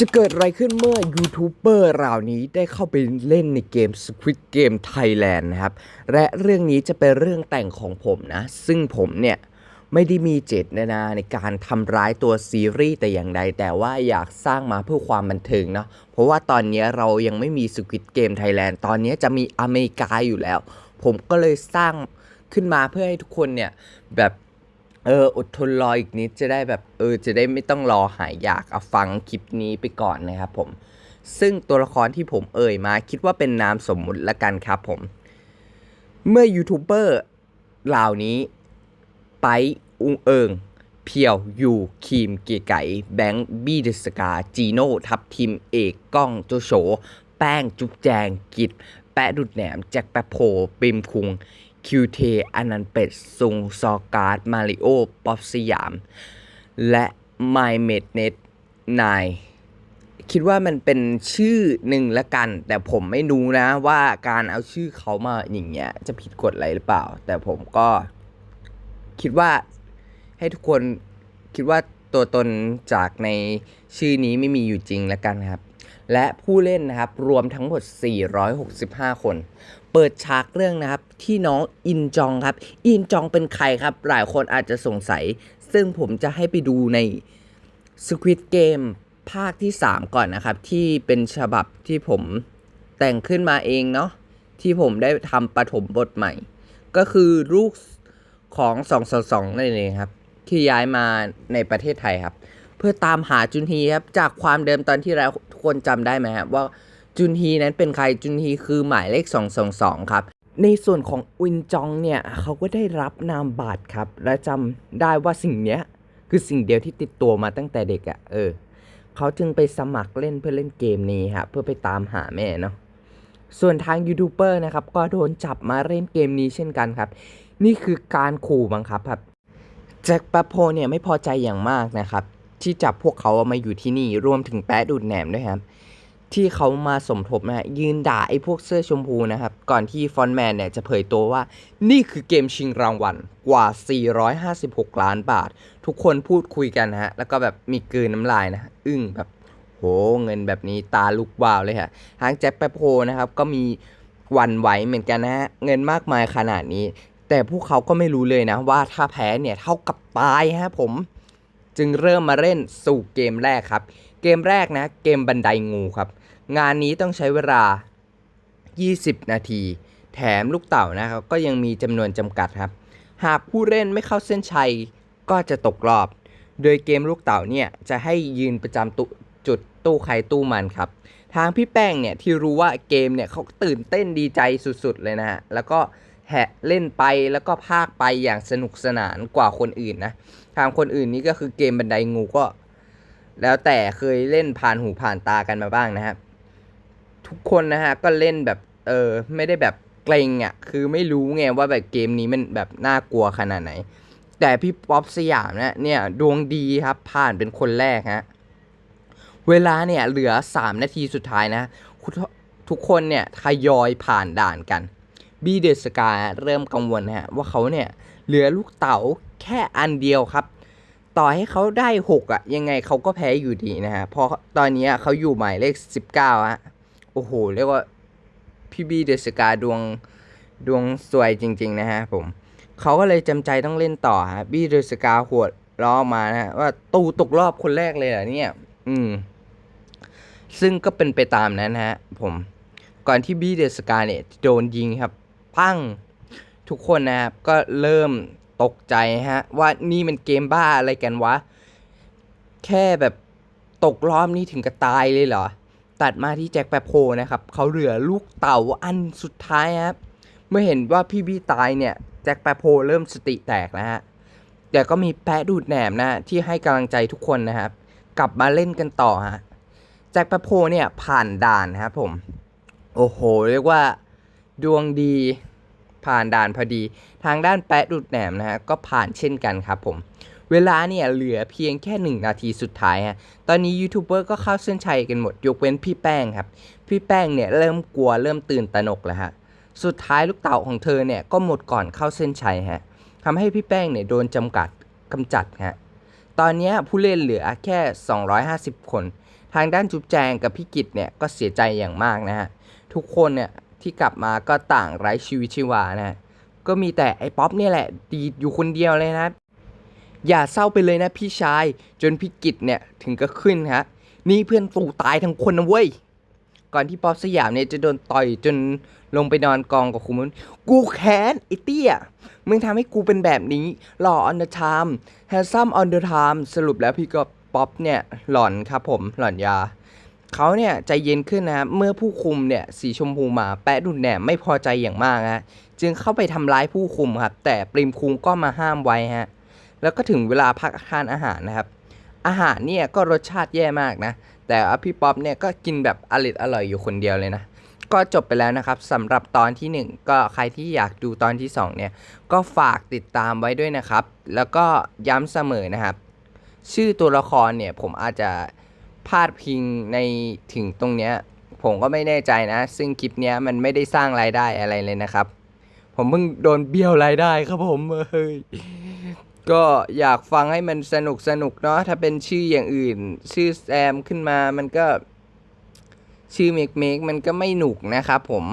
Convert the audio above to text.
จะเกิดอะไรขึ้นเมื่อยูทูบเบอร์ราวนี้ได้เข้าไปเล่นในเกม Squid Game Thailand นะครับ และเรื่องนี้จะเป็นเรื่องแต่งของผมนะ ซึ่งผมเนี่ย ไม่ได้มีเจตนาในการทำร้ายตัวซีรีส์แต่อย่างใด แต่ว่าอยากสร้างมาเพื่อความบันเทิงเนาะเพราะว่าตอนนี้เรายังไม่มี Squid Game Thailand ตอนนี้จะมีอเมริกาอยู่แล้ว ผมก็เลยสร้างขึ้นมาเพื่อให้ทุกคนเนี่ยแบบ เอออดทนรออีกนิดจะได้แบบเออจะได้ไม่ต้องรอหายอยากเอาฟังคลิปนี้ไปก่อนนะครับผม ซึ่งตัวละครที่ผมเอ่ยมาคิดว่าเป็นนามสมมุติละกันครับผม เมื่อยูทูบเบอร์เหล่านี้ไปอุงเอิงเพียวอยู่คีมเก๋ไก่แบงค์บี้เดสกาจีโน่ทับทีมเอกก้องโจโฉแป้งจุ๊บแจงกิจแปะดุดแหนมแจ็คแปะโพปิมคุง คิวเทอนันต์เป็ดซุงซอการ์ดมาริโอป๊อปสยาม และไมเมดเน็ตนายคิดว่ามันเป็นชื่อหนึ่งละกัน แต่ผมไม่รู้นะว่าการเอาชื่อเขามาอย่างเงี้ยจะผิดกฎอะไรหรือเปล่า แต่ผมก็คิดว่าให้ทุกคนคิดว่าตัวตนจากในชื่อนี้ไม่มีอยู่จริงล้วกันครับ และผู้เล่นนะครับรวมทั้งหมด 465 คน เปิดฉากเรื่องนะครับที่น้องอินจองครับ อินจองเป็นใครครับ หลายคนอาจจะสงสัย ซึ่งผมจะให้ไปดูใน Squid Game ภาคที่ 3 ก่อนนะครับ ที่เป็นฉบับที่ผมแต่งขึ้นมาเองเนาะที่ผมได้ทำปฐมบทใหม่ ก็คือลูกของ 222นั่นเองครับ ที่ย้ายมาในประเทศไทยครับ พื่อตามหาจุนฮีครับจากความเดิมตอนที่แล้วทุกคนจำได้ไหมครับว่าจุนฮีนั้นเป็นใครจุนฮีคือหมายเลข 222 ครับ ในส่วนของอุนจองเนี่ยเขาก็ได้รับนามบัตรครับ และจำได้ว่าสิ่งเนี้ยคือสิ่งเดียวที่ติดตัวมาตั้งแต่เด็กอะ่ะเออเขาจึงไปสมัครเล่นเพื่อเล่นเกมนี้ครับเพื่อไปตามหาแม่เนาะส่วนทางยูทูบเบอร์นะครับก็โดนจับมาเล่นเกมนี้เช่นกันครับ นี่คือการขู่บังคับครับแจ็คปาโพเนี่ยไม่พอใจอย่างมากนะครับ ที่จับพวกเขามาอยู่ที่นี่รวมถึงแปะดูดแหนมด้วยครับ ที่เขามาสมทบนะฮะยืนด่าไอ้พวกเสื้อชมพูนะครับ ก่อนที่ฟอนแมนเนี่ยจะเผยตัวว่า นี่คือเกมชิงรางวัลกว่า 456 ล้านบาท ทุกคนพูดคุยกันนะฮะ แล้วก็แบบมีกลืนน้ำลายนะ อึ้งแบบโหเงินแบบนี้ตาลุกวาวเลยค่ะทางแจ็คแปโพนะครับก็มีวันไหวเหมือนกันนะฮะเงินมากมายขนาดนี้ แต่พวกเขาก็ไม่รู้เลยนะว่าถ้าแพ้เนี่ยเท่ากับตายฮะผม จึงเริ่มมาเล่นสู่เกมแรกครับ เกมแรกนะ เกมบันไดงูครับ งานนี้ต้องใช้เวลา 20 นาที แถมลูกเต่านะครับ ก็ยังมีจำนวนจำกัดครับ หากผู้เล่นไม่เข้าเส้นชัยก็จะตกรอบ โดยเกมลูกเต่าเนี่ยจะให้ยืนประจำตุจุดตู้ใครตู้มันครับ ทางพี่แป้งเนี่ยที่รู้ว่าเกมเนี่ยเขาตื่นเต้นดีใจสุดๆเลยนะฮะ แล้วก็ แหะเล่นไปแล้วก็พากไปอย่างสนุกสนานกว่าคนอื่นนะทางคนอื่นนี่ก็คือเกมบันไดงูก็ แล้วแต่เคยเล่นผ่านหูผ่านตากันมาบ้างนะครับทุกคนนะฮะก็เล่นแบบเออไม่ได้แบบเกรงอะ่ะคือไม่รู้ไงว่าแบบเกมนี้มันแบบน่ากลัวขนาดไหน แต่พี่ป๊อปสยามนะเนี่ยดวงดีครับผ่านเป็นคนแรกฮะเวลาเนี่ยเหลือ 3 นาทีสุดท้ายนะทุกคนเนี่ยทยอยผ่านด่านกัน บีเดสกาเริ่มกังวลนะฮะว่าเขาเนี่ยเหลือลูกเต๋าแค่อันเดียวครับ ต่อให้เขาได้หกอะยังไงเขาก็แพ้อยู่ดีนะฮะเพราะตอนนี้เขาอยู่หมายเลขสิบเก้าฮะโอ้โห เรียกว่าพี่บีเดสกาดวงดวงสวยจริง ๆ นะฮะผมเขาก็เลยจำใจต้องเล่นต่อฮะบีเดสกาหวดล้อมานะฮะว่าตูตกรอบคนแรกเลยเหรอเนี่ย อืม ซึ่งก็เป็นไปตามนั้นนะฮะผมก่อนที่บีเดสกาเนี่ยโดนยิงครับ พัง ทุกคนนะครับก็เริ่มตกใจฮะ ว่านี่มันเกมบ้าอะไรกันวะ แค่แบบตกรอบนี้ถึงกับตายเลยเหรอ ตัดมาที่แจ็คแปบโพนะครับเขาเหลือลูกเต่าอันสุดท้ายครับ เมื่อเห็นว่าพี่บี้ตายเนี่ยแจ็คแปบโพเริ่มสติแตกนะฮะแต่ก็มีแปะดูดแหนมนะที่ให้กำลังใจทุกคนนะครับ กลับมาเล่นกันต่อฮะแจ็คแปบโพเนี่ยผ่านด่านนะครับผม โอ้โห เรียกว่า ดวงดีผ่านด่านพอดี ทางด้านแปะดูดแหนมนะฮะก็ผ่านเช่นกันครับผมเวลาเนี่ยเหลือเพียงแค่ 1 นาทีสุดท้ายฮะ ตอนนี้ยูทูบเบอร์ก็เข้าเส้นชัยกันหมด ยกเว้นพี่แป้งครับ พี่แป้งเนี่ยเริ่มกลัวเริ่มตื่นตระหนกแล้วฮะ สุดท้ายลูกเต่าของเธอเนี่ยก็หมดก่อนเข้าเส้นชัยฮะทำให้พี่แป้งเนี่ยโดนจำกัดกำจัดฮะ ตอนนี้ผู้เล่นเหลือแค่ 250 คน ทางด้านจุ๊บแจงกับพี่กิตเนี่ยก็เสียใจอย่างมากนะฮะ ทุกคนเนี่ย ที่กลับมาก็ต่างไร้ชีวิตชีวานะก็มีแต่ไอ้ป๊อปเนี่ยแหละ ดีอยู่คนเดียวเลยนะ อย่าเศร้าไปเลยนะพี่ชาย จนพี่กิตเนี่ยถึงก็ขึ้นฮะ นี่เพื่อนตู่ตายทั้งคนนะเว้ย ก่อนที่ป๊อปสยามเนี่ยจะโดนต่อยจนลงไปนอนกองกับคุมันกูแค้นไอ้เตี้ย มึงทำให้กูเป็นแบบนี้หล่อ on the time handsome on the time สรุปแล้วพี่ก็ป๊อปเนี่ยหลอนครับผมหลอนยา เขาเนี่ยใจเย็นขึ้นนะเมื่อผู้คุมเนี่ยสีชมพูมาแปะดุนแหนมไม่พอใจอย่างมากฮะจึงเข้าไปทำร้ายผู้คุมครับ แต่ปริมคุงก็มาห้ามไว้ฮะแล้วก็ถึงเวลาพักทานอาหารนะครับ อาหารเนี่ยก็รสชาติแย่มากนะ แต่ว่าพี่ป๊อปเนี่ยก็กินแบบอร่อยอร่อยอยู่คนเดียวเลยนะก็จบไปแล้วนะครับสำหรับตอนที่ 1 ก็ใครที่อยากดูตอนที่ 2 เนี่ย ก็ฝากติดตามไว้ด้วยนะครับ แล้วก็ย้ำเสมอนะครับ ชื่อตัวละครเนี่ยผมอาจจะ พาดพิงในถึงตรงเนี้ย ผมก็ไม่แน่ใจนะ ซึ่งคลิปเนี้ยมันไม่ได้สร้างรายได้อะไรเลยนะครับ ผมเพิ่งโดนเบี้ยวรายได้ครับผมเฮ้ยก็อยากฟังให้มันสนุกสนุกเนาะถ้าเป็นชื่ออย่างอื่น ชื่อแซมขึ้นมามันก็ ชื่อเมกเมกมันก็ไม่หนุกนะครับผม